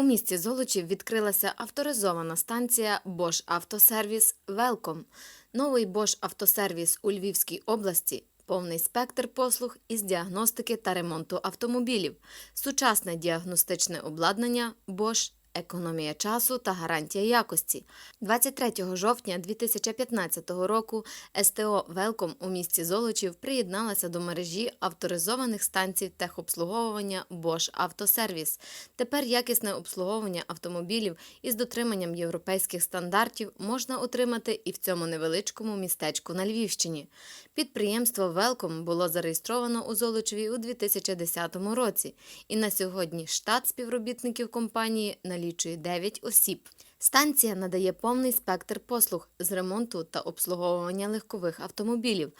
У місті Золочів відкрилася авторизована станція Bosch Автосервіс Велком. Новий Bosch Автосервіс у Львівській області. Повний спектр послуг із діагностики та ремонту автомобілів, сучасне діагностичне обладнання Bosch, економія часу та гарантія якості. 23 жовтня 2015 року СТО Велком у місті Золочів приєдналася до мережі авторизованих станцій техобслуговування Bosch Автосервіс. Тепер якісне обслуговування автомобілів із дотриманням європейських стандартів можна отримати і в цьому невеличкому містечку на Львівщині. Підприємство Велком було зареєстровано у Золочеві у 2010 році, і на сьогодні штат співробітників компанії налічує 9 осіб. Станція надає повний спектр послуг з ремонту та обслуговування легкових автомобілів.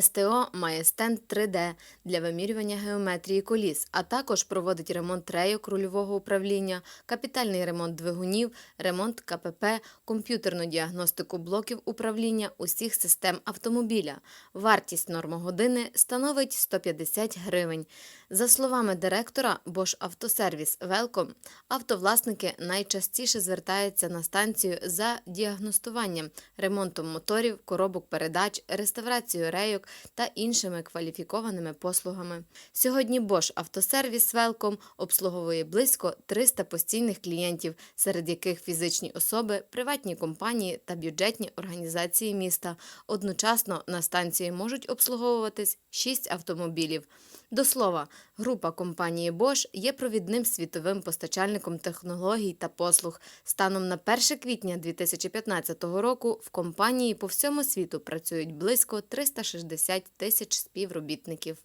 СТО має стенд 3D для вимірювання геометрії коліс, а також проводить ремонт рейок рульового управління, капітальний ремонт двигунів, ремонт КПП, комп'ютерну діагностику блоків управління усіх систем автомобіля. Вартість нормогодини становить 150 гривень. За словами директора Bosch Автосервіс Велком, автовласники найчастіше звертаються на станцію за діагностуванням, ремонтом моторів, коробок передач, реставрацією рейок та іншими кваліфікованими послугами. Сьогодні Bosch Автосервіс Велком обслуговує близько 300 постійних клієнтів, серед яких фізичні особи, приватні компанії та бюджетні організації міста. Одночасно на станції можуть обслуговуватись 6 автомобілів. До слова, група компанії Bosch є провідним світовим постачальником технологій та послуг. Станом на 1 квітня 2015 року в компанії по всьому світу працюють близько 360 тисяч співробітників.